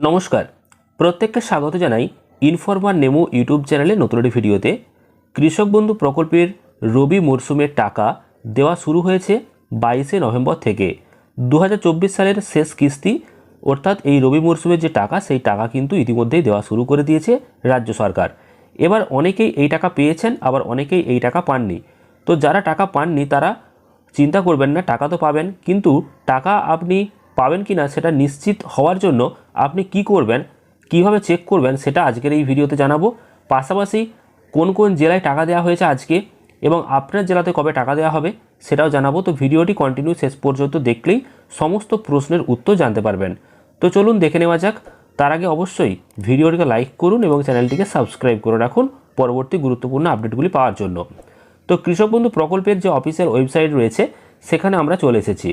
নমস্কার। প্রত্যেককে স্বাগত জানাই ইনফরমার নেমো ইউটিউব চ্যানেলে নতুন একটি ভিডিওতে। কৃষক বন্ধু প্রকল্পের রবি মরশুমের টাকা দেওয়া শুরু হয়েছে বাইশে নভেম্বর থেকে। দু হাজার চব্বিশ সালের শেষ কিস্তি, অর্থাৎ এই রবি মরশুমের যে টাকা, সেই টাকা কিন্তু ইতিমধ্যেই দেওয়া শুরু করে দিয়েছে রাজ্য সরকার। এবার অনেকেই এই টাকা পেয়েছেন, আবার অনেকেই এই টাকা পাননি। তো যারা টাকা পাননি, তারা চিন্তা করবেন না, টাকা তো পাবেন, কিন্তু টাকা আপনি পাবেন কি না সেটা নিশ্চিত হওয়ার জন্য আপনি কি করবেন, কীভাবে চেক করবেন সেটা আজকের এই ভিডিওতে জানাব। পাশাপাশি কোন কোন জেলায় টাকা দেওয়া হয়েছে আজকে এবং আপনার জেলাতে কবে টাকা দেওয়া হবে সেটাও জানাব। তো ভিডিওটি কন্টিনিউ শেষ পর্যন্ত দেখলেই সমস্ত প্রশ্নের উত্তর জানতে পারবেন। তো চলুন দেখে নেওয়া যাক। তার আগে অবশ্যই ভিডিওটিকে লাইক করুন এবং চ্যানেলটিকে সাবস্ক্রাইব করে রাখুন পরবর্তী গুরুত্বপূর্ণ আপডেটগুলি পাওয়ার জন্য। তো কৃষক বন্ধু প্রকল্পের যে অফিসিয়াল ওয়েবসাইট রয়েছে, সেখানে আমরা চলে এসেছি।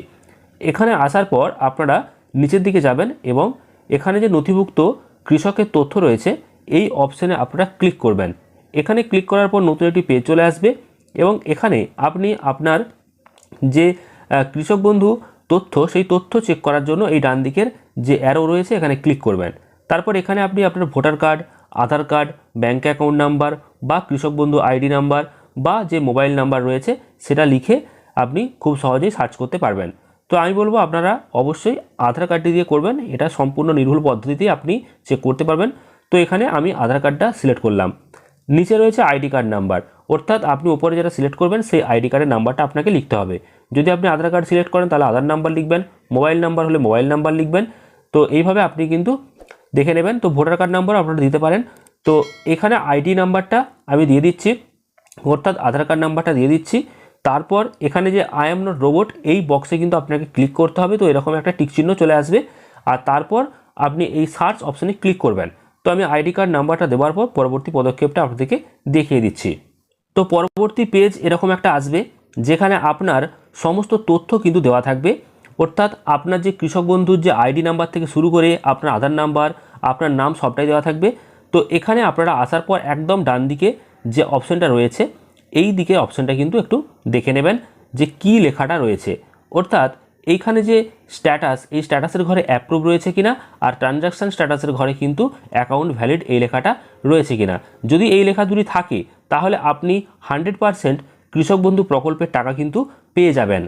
এখানে আসার পর আপনারা নিচের দিকে যাবেন এবং এখানে যে নথিভুক্ত কৃষকের তথ্য রয়েছে, এই অপশানে আপনারা ক্লিক করবেন। এখানে ক্লিক করার পর নতুন একটি পেজ চলে আসবে এবং এখানে আপনি আপনার যে কৃষক বন্ধু তথ্য, সেই তথ্য চেক করার জন্য এই ডান দিকের যে অ্যারো রয়েছে, এখানে ক্লিক করবেন। তারপর এখানে আপনি আপনার voter card Aadhaar card bank account number বা কৃষক বন্ধু আইডি নাম্বার বা যে মোবাইল নাম্বার রয়েছে, সেটা লিখে আপনি খুব সহজেই সার্চ করতে পারবেন। তো আমি বলব আপনারা অবশ্যই আধার কার্ডটি দিয়ে করবেন। এটা সম্পূর্ণ নির্ভুল পদ্ধতিতে আপনি চেক করতে পারবেন। তো এখানে আমি আধার কার্ডটা সিলেক্ট করলাম। নিচে রয়েছে আইডি কার্ড নাম্বার অর্থাৎ আপনি ওপরে যেটা সিলেক্ট করবেন, সেই আইডি কার্ডের নাম্বারটা আপনাকে লিখতে হবে। যদি আপনি আধার কার্ড সিলেক্ট করেন, তাহলে আধার নাম্বার লিখবেন। মোবাইল নাম্বার হলে মোবাইল নাম্বার লিখবেন। তো এইভাবে আপনি কিন্তু দেখে নেবেন। তো ভোটার কার্ড নাম্বার আপনারা দিতে পারেন। তো এখানে আইডি নাম্বারটা আমি দিয়ে দিচ্ছি। অর্থাৎ আধার কার্ড নাম্বারটা দিয়ে দিচ্ছি। তারপর এখানে যে আই এম নট রোবট এই বক্সে কিন্তু আপনাকে ক্লিক করতে হবে। তো এরকম একটা টিক চিহ্ন চলে আসবে। আর তারপর আপনি এই সার্চ অপশানে ক্লিক করবেন। তো আমি আইডি কার্ড নাম্বারটা দেওয়ার পর পরবর্তী পদক্ষেপটা আপনাদেরকে দেখিয়ে দিচ্ছি। তো পরবর্তী পেজ এরকম একটা আসবে, যেখানে আপনার সমস্ত তথ্য কিন্তু দেওয়া থাকবে। অর্থাৎ আপনার যে কৃষক বন্ধুর যে আইডি নাম্বার থেকে শুরু করে আপনার আধার নাম্বার আপনার নাম সবটাই দেওয়া থাকবে। তো এখানে আপনারা আসার পর একদম ডান দিকে যে অপশানটা রয়েছে এই দিকে অপশানটা কিন্তু একটু দেখে নেবেন যে কি লেখাটা রয়েছে। অর্থাৎ এইখানে যে স্ট্যাটাস এই স্ট্যাটাসের ঘরে অ্যাপ্রুভ রয়েছে কিনা আর ট্রানজাকশান স্ট্যাটাসের ঘরে কিন্তু অ্যাকাউন্ট ভ্যালিড এই লেখাটা রয়েছে কিনা। যদি এই লেখা দুটি থাকে, তাহলে আপনি হান্ড্রেড পারসেন্ট কৃষক বন্ধু প্রকল্পের টাকা কিন্তু পেয়ে যাবেন।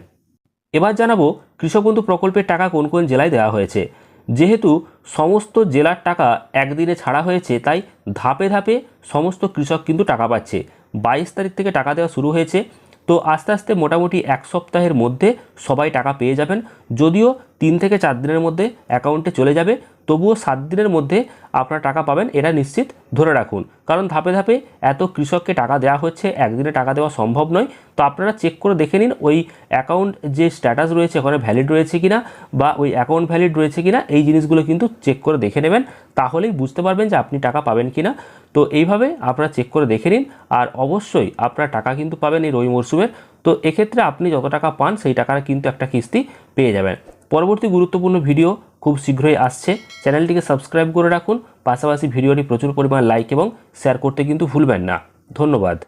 এবার জানাব কৃষক বন্ধু প্রকল্পের টাকা কোন কোন জেলায় দেওয়া হয়েছে। যেহেতু সমস্ত জেলার টাকা একদিনে ছাড়া হয়েছে, তাই ধাপে ধাপে সমস্ত কৃষক কিন্তু টাকা পাচ্ছে। বাইশ তারিখ থেকে টাকা দেওয়া শুরু হয়েছে। তো আস্তে আস্তে মোটামুটি এক সপ্তাহের মধ্যে সবাই টাকা পেয়ে যাবেন। যদিও তিন থেকে চার দিনের মধ্যে অ্যাকাউন্টে চলে যাবে। তবুও সাত দিনের মধ্যে আপনারা টাকা পাবেন, এটা নিশ্চিত ধরে রাখুন। কারণ ধাপে ধাপে এত কৃষককে টাকা দেওয়া হচ্ছে, একদিনে টাকা দেওয়া সম্ভব নয়। তো আপনারা চেক করে দেখে নিন ওই অ্যাকাউন্ট যে স্ট্যাটাস রয়েছে, ওখানে ভ্যালিড রয়েছে কিনা বা ওই অ্যাকাউন্ট ভ্যালিড রয়েছে কিনা, এই জিনিসগুলো কিন্তু চেক করে দেখে নেবেন। তাহলেই বুঝতে পারবেন যে আপনি টাকা পাবেন কিনা। তো এইভাবে আপনারা চেক করে দেখে নিন, আর অবশ্যই আপনারা টাকা কিন্তু পাবেন এই রবি মরশুমের তো এক্ষেত্রে আপনি যত টাকা পান, সেই টাকার কিন্তু একটা কিস্তি পেয়ে যাবেন। পরবর্তী গুরুত্বপূর্ণ ভিডিও খুব শীঘ্রই আসছে। চ্যানেলটিকে সাবস্ক্রাইব করে রাখুন। পাশাপাশি ভিডিওটি প্রচুর পরিমাণ লাইক এবং শেয়ার করতে কিন্তু ভুলবেন না। ধন্যবাদ।